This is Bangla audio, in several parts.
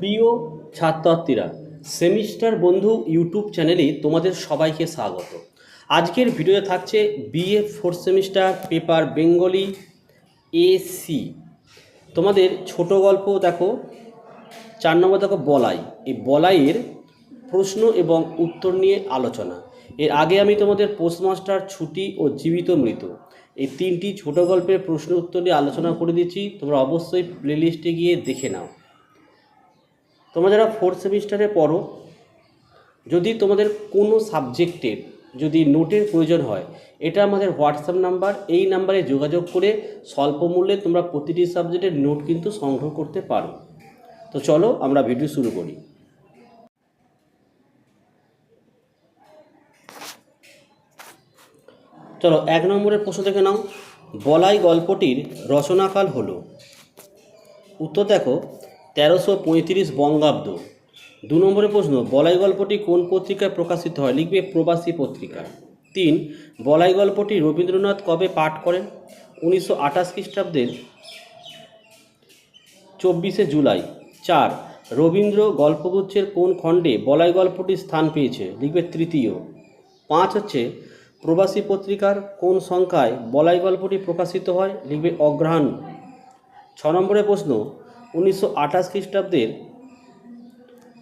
প্রিয় ছাত্রছাত্রীরা, সেমিস্টার বন্ধু ইউটিউব চ্যানেলে তোমাদের সবাইকে স্বাগত। আজকের ভিডিওতে থাকছে BA fourth semester paper Bengali AC তোমাদের ছোট গল্প দেখো, চার নম্বর দেখো বলাই। এই বলাইয়ের প্রশ্ন এবং উত্তর নিয়ে আলোচনা। এর আগে আমি তোমাদের পোস্টমাস্টার ছুটি ও জীবিত মৃত এই তিনটি ছোট গল্পের প্রশ্ন উত্তর নিয়ে আলোচনা করে দিচ্ছি। তোমরা অবশ্যই প্লেলিস্টে গিয়ে দেখে নাও। তোমরা যারা ফোর্থ সেমিস্টারে পড়ো, যদি তোমাদের কোনো সাবজেক্টের যদি নোটের প্রয়োজন হয়, এটা আমাদের হোয়াটসঅ্যাপ নাম্বার এই নাম্বারে যোগাযোগ করে স্বল্প মূল্যে তোমরা প্রতিটি সাবজেক্টের নোট কিন্তু সংগ্রহ করতে পারো। তো চলো আমরা ভিডিও শুরু করি। চলো, এক নম্বরের প্রশ্ন দেখে নাও। বলাই গল্পটির রচনাকাল হলো। উত্তর দেখো তেরোশো পঁয়ত্রিশ বঙ্গাব্দ। দু নম্বরের প্রশ্ন, বলাই গল্পটি কোন পত্রিকায় প্রকাশিত হয়? লিখবে প্রবাসী পত্রিকা। তিন, বলাই গল্পটি রবীন্দ্রনাথ কবে পাঠ করেন? উনিশশো আঠাশ খ্রিস্টাব্দের চব্বিশে জুলাই। চার, রবীন্দ্র গল্পগুচ্ছের কোন খণ্ডে বলাই গল্পটি স্থান পেয়েছে? লিখবে তৃতীয়। পাঁচ হচ্ছে, প্রবাসী পত্রিকার কোন সংখ্যায় বলাই গল্পটি প্রকাশিত হয়? লিখবে অগ্রহাণ ছ নম্বরের প্রশ্ন উনিশশো আঠাশ খ্রিস্টাব্দের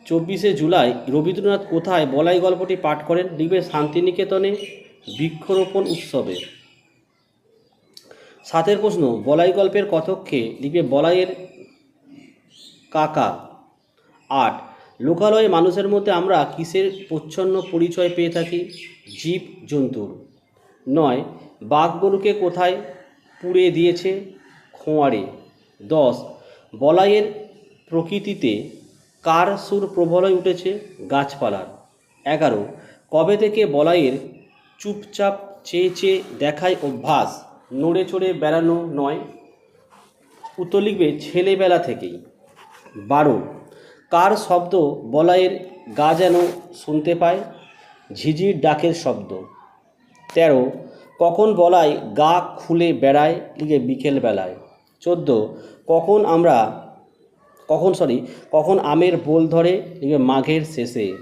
চব্বিশে জুলাই রবীন্দ্রনাথ কোথায় বলাই গল্পটি পাঠ করেন? লিখবে শান্তিনিকেতনে বৃক্ষরোপণ উৎসবে। সাতের প্রশ্ন, বলাই গল্পের কথককে লিখবে বলাইয়ের কাকা। আট, লোকালয়ে মানুষের মধ্যে আমরা কিসের প্রচ্ছন্ন পরিচয় পেয়ে থাকি? জীব, জন্তুর। নয়, বাঘ গরুকে কোথায় পুড়ে দিয়েছে? খোঁয়ারে। দশ বলাইয়ের প্রকৃতিতে কার সুর প্রবল হয়ে উঠেছে গাছপালার? এগারো, কবে থেকে বলাইয়ের চুপচাপ চেয়ে চেয়ে দেখায় অভ্যাস? নড়ে চড়ে বেড়ানো নয়। উত্তর লিখবে, ছেলেবেলা থেকেই। বারো, কার শব্দ বলাইয়ের গা যেন শুনতে পায়? ঝিঝির ডাকের শব্দ। তেরো, কখন বলাই গা খুলে বেড়ায়? লিখে বিকেল বেলায় চোদ্দ কখন আমরা, কখন সরি কখন আমের বোল ধরে মাঘের শেষে?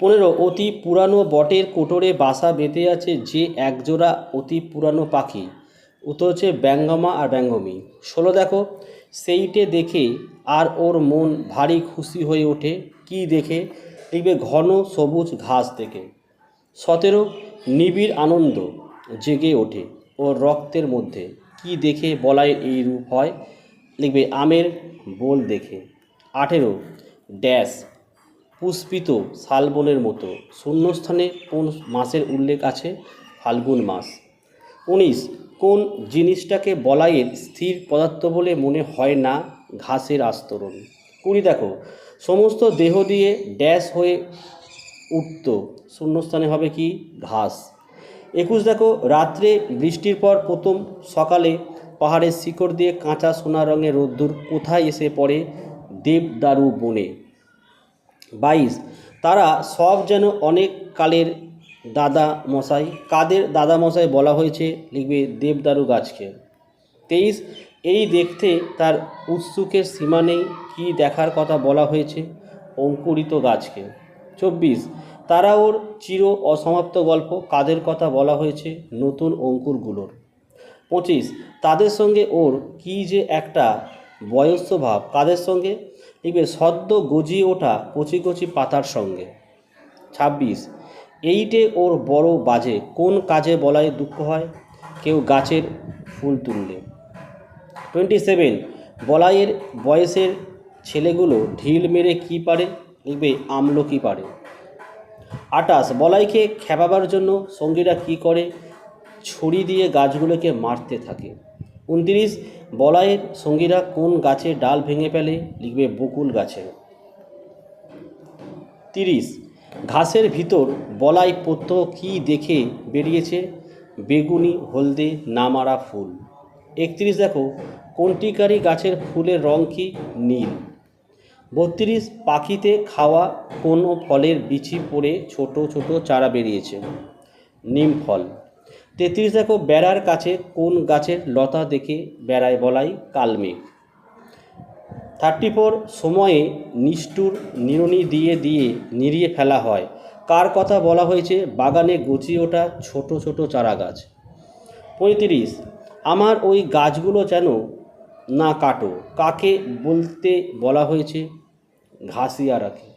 পনেরো, অতি পুরানো বটের কোটরে বাসা বেঁধে আছে যে একজোড়া অতি পুরানো পাখি। উত্তর হচ্ছে ব্যঙ্গমা আর ব্যঙ্গমী। ষোলো দেখো, সেইটে দেখে আর ওর মন ভারী খুশি হয়ে ওঠে। কি দেখে? লিখবে ঘন সবুজ ঘাস দেখে। সতেরো, নিবিড় আনন্দ জেগে ওঠে ওর রক্তের মধ্যে। কি দেখে বলাই এই রূপ হয়? লিখবে, আমের বোল দেখে। আঠেরো, ড্যাশ। পুষ্পিত শালবনের মতো। শূন্যস্থানে কোন মাসের উল্লেখ আছে? ফাল্গুন মাস। উনিশ, কোন জিনিসটাকে বলাইয়ের স্থির পদার্থ বলে মনে হয় না ঘাসের আস্তরণ? কুড়ি, দেখো, সমস্ত দেহ দিয়ে ড্যাশ হয়ে উঠত। শূন্যস্থানে হবে কি? ঘাস। একুশ দেখো, রাত্রে বৃষ্টির পর প্রথম সকালে পাহাড়ের শিকড় দিয়ে কাঁচা সোনা রঙের রোদ্দুর কোথায় এসে পড়ে দেবদারু বনে? বাইশ, তারা সব যেন অনেক কালের দাদা মশাই, কাদের দাদা মশাই বলা হয়েছে লিখবে দেবদারু গাছকে? তেইশ, এই দেখতে তার উৎসুকের সীমা নেই, কী দেখার কথা বলা হয়েছে অঙ্কুরিত গাছকে? চব্বিশ তারা ওর চির অসমাপ্ত গল্প কাদের কথা বলা হয়েছে নতুন অঙ্কুরগুলোর? পঁচিশ, তাদের সঙ্গে ওর কী যে একটা বয়স্ক ভাব কাদের সঙ্গে? লিখবে, সদ্য গজিয়ে ওঠা কচি কচি পাতার সঙ্গে। ছাব্বিশ, এইটে ওর বড় বাজে, কোন কাজে বলায় দুঃখ হয়? কেউ গাছের ফুল তুললে। টোয়েন্টি সেভেন বলাইয়ের বয়সের ছেলেগুলো ঢিল মেরে কি পারে? লিখবে আমলো কি পারে। আটাশ, বলাইকে খেপাবার জন্য সঙ্গীরা কি করে? ছুরি দিয়ে গাছগুলোকে মারতে থাকে। উনত্রিশ, বলাইয়ের সঙ্গীরা কোন গাছে ডাল ভেঙে ফেলে? লিখবে বকুল গাছের তিরিশ, ঘাসের ভিতর বলাই পত্র কি দেখে বেরিয়েছে? বেগুনি, হলদে, নামারা ফুল। একত্রিশ, দেখো কন্টিকারি গাছের ফুলের রং কি? নীল। বত্রিশ পাখিতে খাওয়া কোনো ফলের বিচি পড়ে ছোট ছোট চারা বেরিয়েছে? নিম ফল। তেত্রিশ দেখো বেড়ার কাছে কোন গাছের লতা দেখে বেড়ায় বলাই কালমেঘ থার্টি ফোর সময়ে নিষ্ঠুর নিড়ুনি দিয়ে দিয়ে নিরিয়ে ফেলা হয়। কার কথা বলা হয়েছে? বাগানে গজিয়ে ওঠা ছোট ছোট চারা গাছ। পঁয়ত্রিশ, আমার ওই গাছগুলো যেন না কাটো, কাকে বলতে বলা হয়েছে? ঘাসিয়ারাকে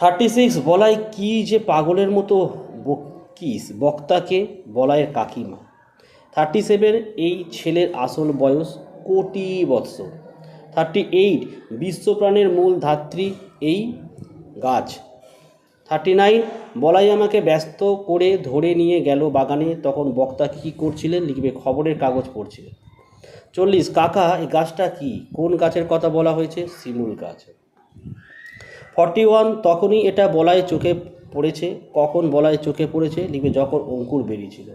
থার্টি সিক্স বলাই কি যে পাগলের মতো বকিস, বক্তাকে বলায়ের কাকিমা। থার্টি সেভেন এই ছেলের আসল বয়স কোটি বৎসর। থার্টি এইট বিশ্বপ্রাণের মূল ধাত্রী এই গাছ। থার্টি নাইন বলাই আমাকে ব্যস্ত করে ধরে নিয়ে গেল বাগানে, তখন বক্তা কী করছিলেন লিখবে, খবরের কাগজ পড়ছিলেন। চল্লিশ, কাকা, এই গাছটা কি? কোন গাছের কথা বলা হয়েছে? শিমুল গাছ। ফর্টি ওয়ান তখনই এটা বলায় চোখে পড়েছে, কখন বলায় চোখে পড়েছে, লিখবে যখন অঙ্কুর বেরিয়েছিল।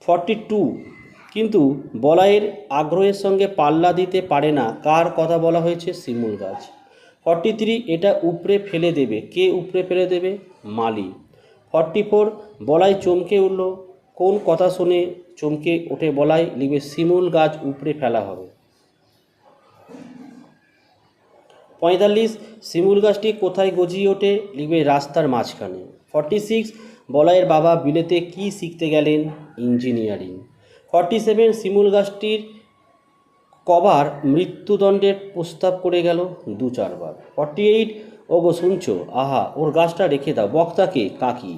ফর্টি টু, কিন্তু বলাইয়ের আগ্রহের সঙ্গে পাল্লা দিতে পারে না, কার কথা বলা হয়েছে শিমুল গাছ। ফর্টি থ্রি, এটা উপরে ফেলে দেবে। কে উপরে ফেলে দেবে? মালি। ফর্টি ফোর, বলাই চমকে উঠল। কোন কথা শুনে চমকে ওঠে বলাই, লিখবে শিমুল গাছ উপড়ে ফেলা হবে। পঁয়তাল্লিশ, শিমুল গাছটি কোথায় গজিয়ে ওঠে লিখবে রাস্তার মাঝখানে। ফর্টি সিক্স বলাইয়ের বাবা বিলেতে কি শিখতে গেলেন ইঞ্জিনিয়ারিং ফর্টি সেভেন শিমুল গাছটির কবার মৃত্যুদণ্ডের প্রস্তাব করে গেল দু চারবার। ফর্টি এইট ওগো শুনছো? আহা, ওর গাছটা রেখে দাও, বক্তাকে, কাকি।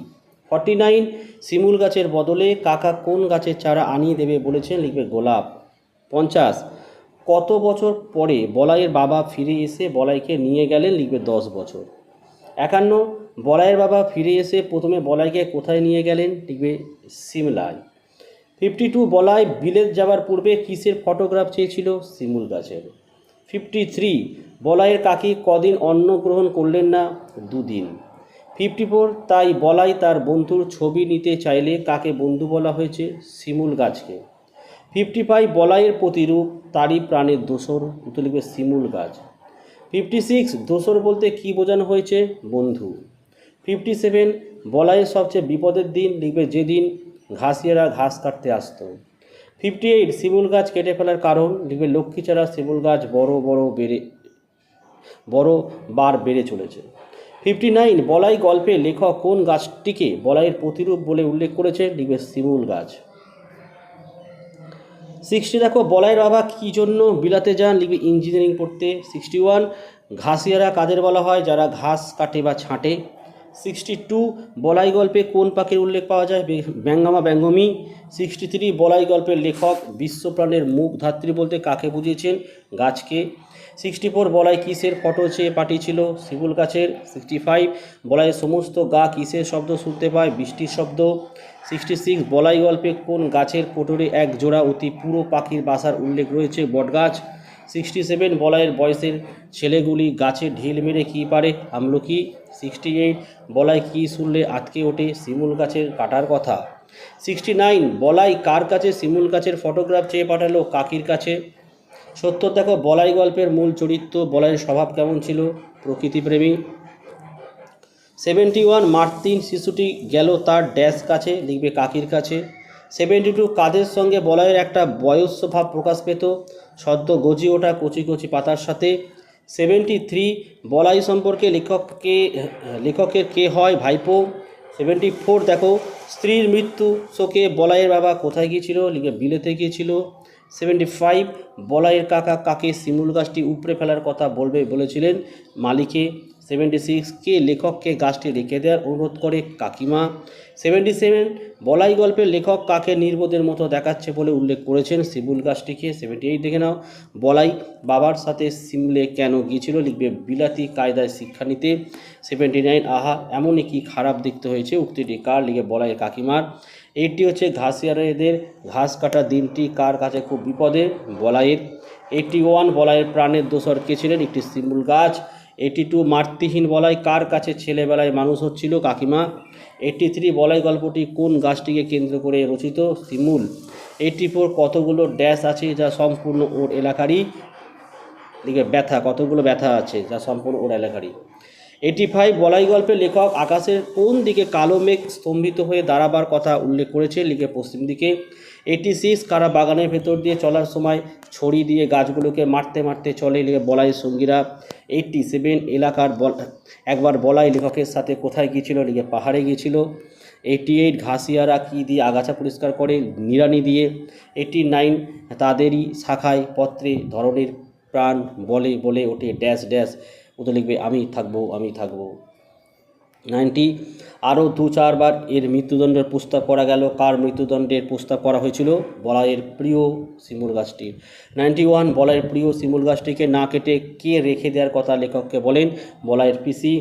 ফর্টি নাইন শিমুল গাছের বদলে কাকা কোন গাছের চারা আনিয়ে দেবে বলেছেন, লিখবে গোলাপ। পঞ্চাশ কত বছর পরে বলাইয়ের বাবা ফিরে এসে বলাইকে নিয়ে গেলেন লিখবে দশ বছর। একান্ন, বলাইয়ের বাবা ফিরে এসে প্রথমে বলাইকে কোথায় নিয়ে গেলেন লিখবে সিমলায়। ফিফটি টু বলাই বিলেত যাওয়ার পূর্বে কিসের ফটোগ্রাফ চেয়েছিল? শিমুল গাছের। ফিফটি থ্রি বলাইয়ের কাকি কদিন অন্ন গ্রহণ করলেন না? দুদিন। ফিফটি ফোর তাই বলাই তার বন্ধুর ছবি নিতে চাইলে কাকে বন্ধু বলা হয়েছে? শিমুল গাছকে। ফিফটি ফাইভ বলাইয়ের প্রতিরূপ, তারই প্রাণের দোসর উত্তর লিখবে শিমুল গাছ। ফিফটি সিক্স, দোসর বলতে কী বোঝানো হয়েছে? বন্ধু। ফিফটি সেভেন, বলাইয়ের সবচেয়ে বিপদের দিন, লিখবে যেদিন ঘাসিয়ারা ঘাস কাটতে আসতো। ফিফটি এইট, শিমুল গাছ কেটে ফেলার কারণ, লিখবে লক্ষ্মী ছাড়া শিমুল গাছ বড় বড় বেড়ে, বড় বার বেড়ে চলেছে। ফিফটি নাইন, বলাই গল্পে লেখক কোন গাছটিকে বলাইয়ের প্রতিরূপ বলে উল্লেখ করেছে? লিখবে শিমুল গাছ। সিক্সটি দেখো বলাইয়ের বাবা কী জন্য বিলাতে যান? লিখবে ইঞ্জিনিয়ারিং পড়তে। সিক্সটি ওয়ান ঘাসিয়ারা কাদের বলা হয়? যারা ঘাস কাটে বা ছাঁটে। সিক্সটি টু বলাই গল্পে কোন পাখির উল্লেখ পাওয়া যায়? ব্যঙ্গামা ব্যঙ্গমী। সিক্সটি থ্রি বলাই গল্পের লেখক বিশ্বপ্রাণের মুখ ধাত্রী বলতে কাকে বুঝিয়েছেন? গাছকে। সিক্সটি ফোর বলাই কিসের ফটো চেয়ে পাঠিয়েছিল? শিবুল গাছের। সিক্সটি ফাইভ বলাইয়ের সমস্ত গা কিসের শব্দ শুনতে পায়? বৃষ্টির শব্দ। সিক্সটি সিক্স বলাই গল্পে কোন গাছের কোটরে এক জোড়া অতি পুরো পাখির বাসার উল্লেখ রয়েছে? বটগাছ সিক্সটি সেভেন বলাইয়ের বয়সের ছেলেগুলি গাছে ঢিল মেরে কী পারে? আমলকি সিক্সটি এইট বলাই কী শুনলে আটকে ওঠে শিমুল গাছের কাটার কথা? সিক্সটি নাইন বলাই কার কাছে শিমুল গাছের ফটোগ্রাফ চেয়ে পাঠালো কাকির কাছে? সত্য দেখো বলাই গল্পের মূল চরিত্র বলাইয়ের স্বভাব কেমন ছিল? প্রকৃতিপ্রেমী সেভেন্টি ওয়ান মার্তিন শিশুটি গেল তার ড্যাশ কাছে, লিখবে কাকির কাছে। সেভেন্টি টু কাদের সঙ্গে বলয়ের একটা বয়স্য ভাব প্রকাশ পেত, সদ্য গজি ওঠা কচি কচি পাতার সাথে। সেভেন্টি থ্রি বলাই সম্পর্কে লেখককে লেখকের কে হয় ভাইপো। সেভেন্টি ফোর দেখো, স্ত্রীর মৃত্যু, শোকে বলাইয়ের বাবা কোথায় গিয়েছিল লিখে বিলেতে গিয়েছিল। সেভেন্টি ফাইভ বলাইয়ের কাকা কাকে শিমুল গাছটি উপড়ে ফেলার কথা বলবে বলেছিলেন মালিকে। সেভেন্টি সিক্স কে লেখককে গাছটি রেখে দেওয়ার অনুরোধ করে কাকিমা। সেভেন্টি সেভেন বলাই গল্পের লেখক কাকে নির্বোধের মতো দেখাচ্ছে বলে উল্লেখ করেছেন শিবুল গাছটিকে। সেভেন্টি এইট দেখে নাও। বলাই, বাবার সাথে সিমলে কেন গিয়েছিল? লিখবে, বিলাতি কায়দায় শিক্ষা নিতে। সেভেন্টি নাইন, আহা, এমনই কি খারাপ দেখতে হয়েছে উক্তিটি কার? লিখে বলাইয়ের কাকিমার। এইটি হচ্ছে, ঘাসিয়ারেদের ঘাস কাটার দিনটি কার কাছে খুব বিপদে? বলাইয়ের। এইটি ওয়ান, বলাইয়ের প্রাণের দোসর কে ছিলেন? একটি শিমুল গাছ। এইটি টু মাতৃহীন বলায় কার কাছে ছেলেবেলায় মানুষ হচ্ছিল কাকিমা? এইটি থ্রি বলাই গল্পটি কোন গাছটিকে কেন্দ্র করে রচিত? শিমুল। এইটি ফোর কতগুলো ড্যাশ আছে যা সম্পূর্ণ ওর এলাকারই? দিকে ব্যথা, কতগুলো ব্যথা আছে যা সম্পূর্ণ ওর এলাকারই? এইটি ফাইভ বলাই গল্পে লেখক আকাশের কোন দিকে কালো মেঘ স্তম্ভিত হয়ে দাঁড়াবার কথা উল্লেখ করেছে লিখে পশ্চিম দিকে। এইটি সিক্স কারা বাগানের ভেতর দিয়ে চলার সময় ছড়ি দিয়ে গাছগুলোকে মারতে মারতে চলে লিখে বলাই সঙ্গীরা। এইটটি সেভেন এলাকার একবার বলাই লেখকের সাথে কোথায় গিয়েছিল লিখে পাহাড়ে গিয়েছিল। এইটি এইট ঘাসিয়ারা কী দিয়ে আগাছা পরিষ্কার করে নিড়ানি দিয়ে। এইটি নাইন তাদেরই শাখায় পত্রে ধরনের প্রাণ বলে বলে ওঠে ড্যাশ ড্যাশ। ওতে লিখবে, আমি থাকব আমি থাকব। নাইনটি, আরও দু চারবার এর মৃত্যুদণ্ডের প্রস্তাব করা গেল। কার মৃত্যুদণ্ডের প্রস্তাব করা হয়েছিল? বলাইয়ের প্রিয় শিমুল গাছটির। নাইনটি ওয়ান, বলাইয়ের প্রিয় শিমুল গাছটিকে না কেটে কে রেখে দেওয়ার কথা লেখককে বলেন বলাইয়ের পিসি।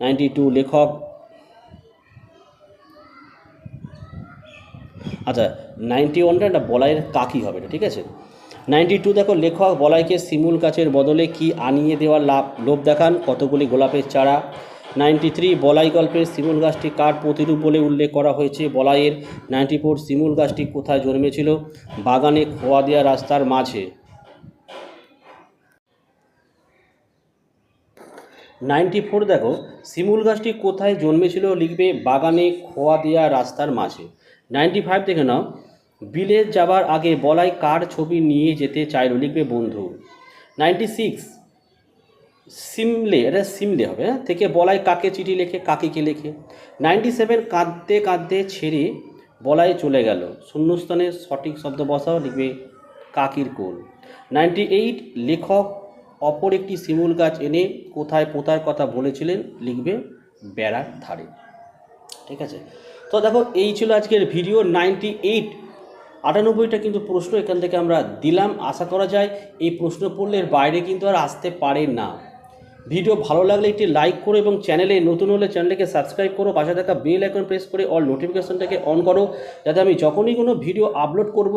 নাইনটি টু, লেখক আচ্ছা নাইনটি ওয়ানটা একটা বলাইয়ের কাকি হবে ঠিক আছে? নাইনটি টু দেখো, লেখক বলাইকে শিমুল গাছের বদলে কি আনিয়ে দেওয়ার লাভ? লোভ দেখান কতগুলি গোলাপের চারা। নাইনটি থ্রি, বলাই গল্পের শিমুল গাছটি কার প্রতিরূপ বলে উল্লেখ করা হয়েছে? বলাইয়ের নাইনটি ফোর, শিমুল গাছটি কোথায় জন্মেছিল? বাগানে খোয়া দেওয়া রাস্তার মাঝে। নাইনটি ফোর দেখো, শিমুল গাছটি কোথায় জন্মেছিল লিখবে বাগানে খোয়া দেওয়া রাস্তার মাঝে। নাইনটি ফাইভ দেখে নাও বিলেত যাবার আগে বলাই কার ছবি নিয়ে যেতে চাইল লিখবে বন্ধু। নাইনটি সিক্স সিমলে, এটা সিমলে হবে হ্যাঁ? থেকে বলাই কাকে চিঠি লেখে কাকিকে লেখে? নাইনটি সেভেন কাঁদতে কাঁদতে ছেড়ে বলাই চলে গেল। শূন্যস্থানে সঠিক শব্দ বসাও, লিখবে কাকির কোল। নাইনটি এইট লেখক অপর একটি শিমুল গাছ এনে কোথায় পোতার কথা বলেছিলেন, লিখবে বেড়ার ধারে। ঠিক আছে? তো দেখো, এই ছিল আজকের ভিডিও। নাইনটি এইট আটানব্বইটা কিন্তু প্রশ্ন এখান থেকে আমরা দিলাম, আশা করা যায় এই প্রশ্ন পড়লে বাইরে কিন্তু আর আসতে পারে না। ভিডিও ভালো লাগলে একটি লাইক করো এবং চ্যানেলে নতুন হলে চ্যানেলকে সাবস্ক্রাইব করো, পাশে থাকা বেল আইকন প্রেস করে অল নোটিফিকেশনটাকে অন করো, যাতে আমি যখনই কোনো ভিডিও আপলোড করব,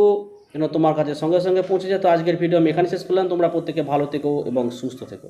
যেন তোমার কাছে সঙ্গে সঙ্গে পৌঁছে যায়। তো আজকের ভিডিও আমি এখানে শেষ করলাম। তোমরা প্রত্যেকে ভালো থেকো এবং সুস্থ থেকো।